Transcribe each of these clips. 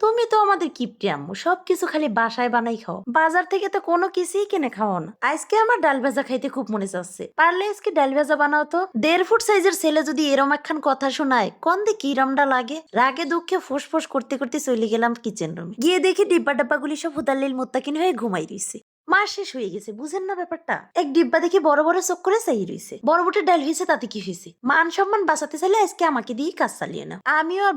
তুমি তো আমাদের কিপটি আম্মু সব কিছু খালি বাসায় বানাই খাও। বাজার থেকে তো কোনো কিছুই কিনে খাও না। আজকে আমার ডাল ভাজা খাইতে খুব মনে চাচ্ছে। পারলে আজকে ডাল ভাজা বানাও তো। দেড় ফুট সাইজের ছেলে যদি এরম একখান কথা শোনায়, কোন দিক কিরমটা লাগে? রাগে দুঃখে ফুসফুস করতে করতে চলে গেলাম কিচেন রুমে গিয়ে দেখি ডিব্বা ডাব্বাগুলি সব হুদাল্লিল মোত্তাকিন হয়ে ঘুমাই রইছে। মাস শেষ হয়ে গেছে, বুঝেন না ব্যাপারটা? এক ডিব্বা দেখি বড় বড় চোখ করে চাই রইছে। বড় বড় ডাল হয়েছে, তাতে কি হয়েছে? মান সম্মান বাঁচাতে চাইলে আজকে আমাকে দিয়ে কাজ চালিয়ে আমিও আর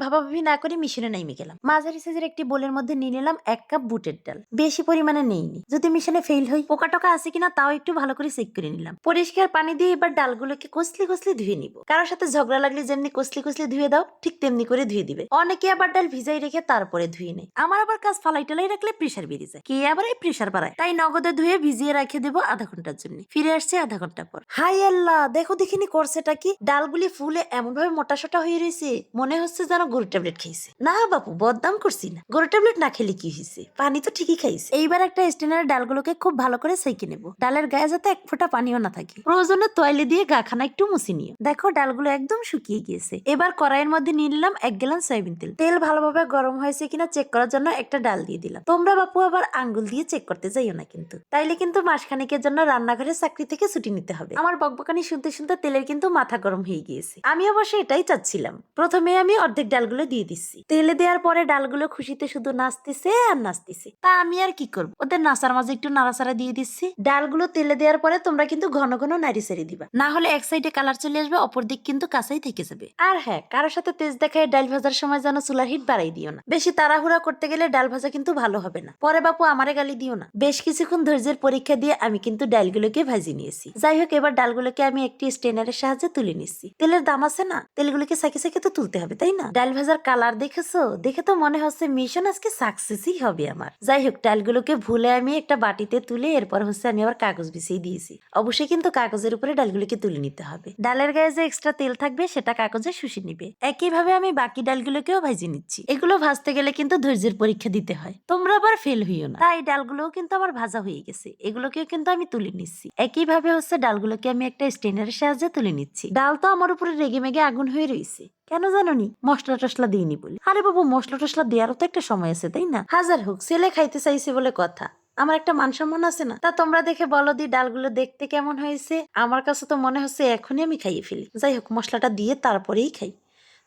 না করে মিশনে গেলাম। মাঝারি সাইজের একটি বোলের মধ্যে নিয়ে নিলাম এক কাপ বুটের ডাল। বেশি পরিমাণে নেইনি। যদি মিশনে ফেল হই পোকা টোকা আছে কিনা তাও একটু ভালো করে চেক করে নিলাম। পরিষ্কার পানি দিয়ে এবার ডালগুলোকে কসলি কসলি ধুয়ে নিব। কারোর সাথে ঝগড়া লাগলে যেমনি কসলি কসলি ধুয়ে দাও, ঠিক তেমনি করে ধুয়ে দিবে। অনেকে আবার ডাল ভিজাই রেখে তারপরে ধুয়ে নেয়। আমার আবার কাজ ফালাই টালাই রাখলে প্রেশার বেরিয়ে যায়। কে আবার এই প্রেশার বাড়ায়? তাই নগদে ধুয়ে ভিজিয়ে রেখে দেবো আধা ঘণ্টার জন্য। ফিরে আসছে আধা ঘণ্টা পর। হাই আল্লাহ, দেখো দেখিনি করছেটা কি? ডালগুলি ফুলে এমন ভাবে মোটা সোটা হয়ে রয়েছে, মনে হচ্ছে যেন গরু ট্যাবলেট খাইছে। না বাপু, বদনাম করছি না। গরু ট্যাবলেট না খেলে কি হয়েছে পানি তো ঠিকই খাইছে। এইবার একটা স্টেনারে ডালগুলোকে খুব ভালো করে সেঁকে নেব। ডালের গায়ে যাতে এক ফোঁটা পানিও না থাকে। প্রয়োজনে তয়লে দিয়ে গাখানা একটু মুছে নিও। দেখো ডালগুলো একদম শুকিয়ে গিয়েছে। এবার কড়াইয়ের মধ্যে নিয়ে নিলাম এক গ্লান সয়াবিন তেল। তেল ভালোভাবে গরম হয়েছে কিনা চেক করার জন্য একটা ডাল দিয়ে দিলাম। তোমরা বাপু আবার আঙ্গুল দিয়ে চেক করতে যাইও না কিন্তু। তাইলে কিন্তু মাসখানেকের জন্য রান্নাঘরের চাকরি থেকে ছুটি নিতে হবে। আমার বকবকানি শুনতে শুনতে তেলের কিন্তু মাথা গরম হয়ে গিয়েছে। আমি অবশ্য এটাই চাচ্ছিলাম। প্রথমে আমি অর্ধেক ডালগুলো দিয়ে দিচ্ছি। তেলে দেওয়ার পরে ডালগুলো খুশিতে শুধু নাচতেছে আর নাচতেছে। তা আমি আর কি করব? ওদের নাচার মাঝে একটু নাড়াচাড়া দিয়ে দিচ্ছি। ডালগুলো তেলে দেওয়ার পরে তোমরা কিন্তু ঘন ঘন নাড়ি সারি দিবা। না হলে এক সাইডে কালার চলে আসবে, অপর দিক কিন্তু কাঁচাই থেকে যাবে। আর হ্যাঁ কারোর সাথে তেজ দেখায় ডাল ভাজার সময় যেন চুলার হিট বাড়াই দিও না। বেশি তাড়াহুড়া করতে গেলে ডাল ভাজা কিন্তু ভালো হবে না। পরে বাপু আমারে গালি দিও না। বেশ কিছুক্ষণ ধৈর্যের পরীক্ষা দিয়ে আমি কিন্তু ডালগুলোকে ভাজি নিয়েছি। যাই হোক, এবার ডালগুলোকে আমি একটি স্টেনারের সাহায্যে তুলে নিচ্ছি। তেলের দাম আছে না? তেলগুলোকে সাইকে সাইকে তো তুলতে হবে, তাই না? ডাল ভাজার কালার দেখেছ? দেখে তো মনে হচ্ছে মিশন আজকে সাকসেসই হবে আমার। যাই হোক, ডালগুলোকে ভুলে আমি একটা বাটিতে তুলে এরপর হচ্ছে আমি আবার কাগজ বিছিয়ে দিয়েছি। অবশ্যই কিন্তু কাগজের উপরে ডালগুলোকে তুলে নিতে হবে। ডালের গায়ে যে এক্সট্রা তেল থাকবে, সেটা কাগজে শুষে নিবে। একইভাবে আমি বাকি ডালগুলোকেও ভাজি নিচ্ছি। এগুলো ভাজতে গেলে কিন্তু ধৈর্যের পরীক্ষা দিতে হয়। তোমরা আবার ফেল হইও না। তাই ডালগুলোও কিন্তু আমার ভাজা হয়ে গেছে। এগুলোকেও কিন্তু আমি তুলে নিচ্ছি। একইভাবে হচ্ছে ডালগুলোকে আমি একটা স্টেনারের সাহায্যে তুলে নিচ্ছি। ডাল তো আমার উপরে রেগে মেগে আগুন হয়ে রয়েছে কেন জানোনি? মশলা টসলা দিইনি বলে। আরে বাবু, মশলা টসলা দেওয়ারও তো একটা সময় আছে, তাই না? হাজার হোক, ছেলে খাইতে চাইছে বলে কথা। আমার একটা মান সম্মান আছে না? তা তোমরা দেখে বলো দি, ডালগুলো দেখতে কেমন হয়েছে? আমার কাছে তো মনে হচ্ছে এখনই আমি খাইয়ে ফেলি। যাই হোক, মশলাটা দিয়ে তারপরেই খাই।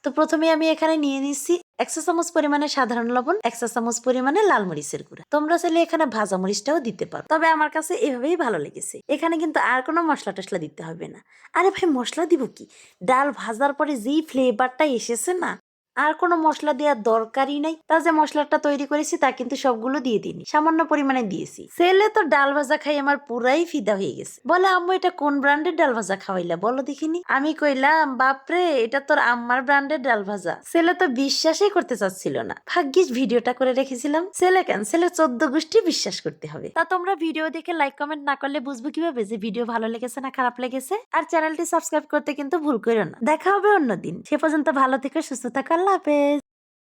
তো প্রথমে আমি এখানে নিয়ে নিচ্ছি একশো চামচ পরিমাণে সাধারণ লবণ একশো চামচ পরিমাণে লাল মরিচের গুঁড়া। তোমরা চাইলে এখানে ভাজা মরিচটাও দিতে পারো। তবে আমার কাছে এভাবেই ভালো লেগেছে। এখানে কিন্তু আর কোনো মশলা টসলা দিতে হবে না। আরে ভাই, মশলা দিব কি? ডাল ভাজার পরে যেই ফ্লেভারটা এসেছে না আর কোনো মশলা দেওয়ার দরকারই নাই। তা যে মশলাটা তৈরি করেছি তা কিন্তু সবগুলো দিয়ে দিইনি। সামান্য পরিমাণে দিয়েছি। ছেলে তো ডাল ভাজা খাই আমার পুরাই ফিদা হয়ে গেছে। বলে, আম্মু, এটা কোন ব্র্যান্ডের ডাল ভাজা খাওয়াইলা? বলো দেখিনি? আমি কইলাম, বাপরে, এটা তোর আম্মার ব্র্যান্ডের ডাল ভাজা। ছেলে তো বিশ্বাসই করতে চাচ্ছিল না। ভাগ্যিস ভিডিওটা করে রেখেছিলাম। ছেলে কেন? ছেলে চোদ্দ গোষ্ঠী বিশ্বাস করতে হবে। তা তোমরা ভিডিও দেখে লাইক কমেন্ট না করলে বুঝব কীভাবে যে ভিডিও ভালো লেগেছে না খারাপ লেগেছে? আর চ্যানেলটি সাবস্ক্রাইব করতে কিন্তু ভুল করো না। দেখা হবে অন্যদিন। সে পর্যন্ত ভালো থেকে, সুস্থ থাকো আল্লাহ হাফেজ